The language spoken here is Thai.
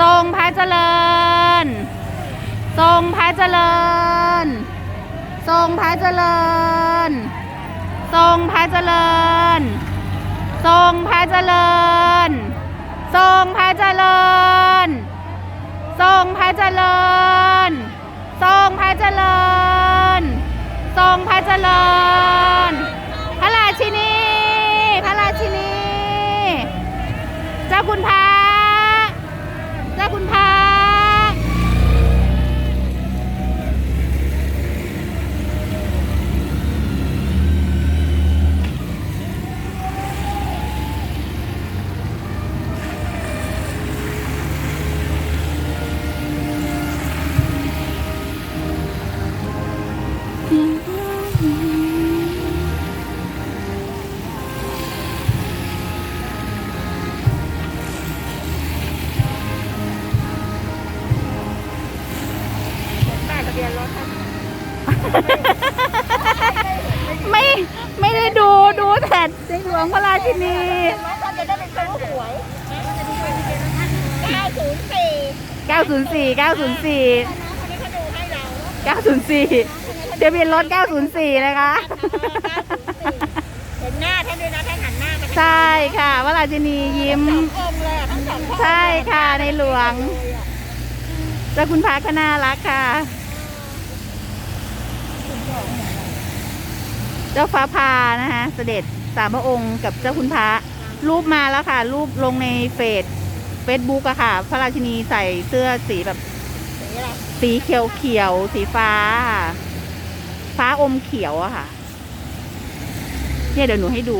ทรงพระเจริญ ทรงพระเจริญ ทรงพระเจริญ ทรงพระเจริญ ทรงพระเจริญ ทรงพระเจริญ ทรงพระเจริญ ทรงพระเจริญ ทรงพระเจริญ พระราชินี พระราชินี เจ้าคุณพร ไม่ไม่ได้ดูดูแต่ในหลวงพระราชินีน้องเขาจะได้เป็นซื้อหวย904 904 904คนนี้เขาดูให้เรา904ทะเบียนรถ 904นะคะเห็นหน้าท่านด้วยนะท่านหันหน้ามาใช่ค่ะพระราชินียิ้มสององค์เลยอะทั้งสององค์ใช่ค่ะในหลวงเจ้าคุณพระก็น่ารักค่ะ เจ้าฟ้าพานะคะเสด็จสามพระองค์กับเจ้าคุณพระรูปมาแล้วค่ะ รูปลงในเฟซเฟซบุ๊กอะค่ะ พระราชินีใส่เสื้อสีแบบ สีเขียวเขียวสีฟ้า ฟ้าอมเขียวอะค่ะ เนี่ยเดี๋ยวหนูให้ดู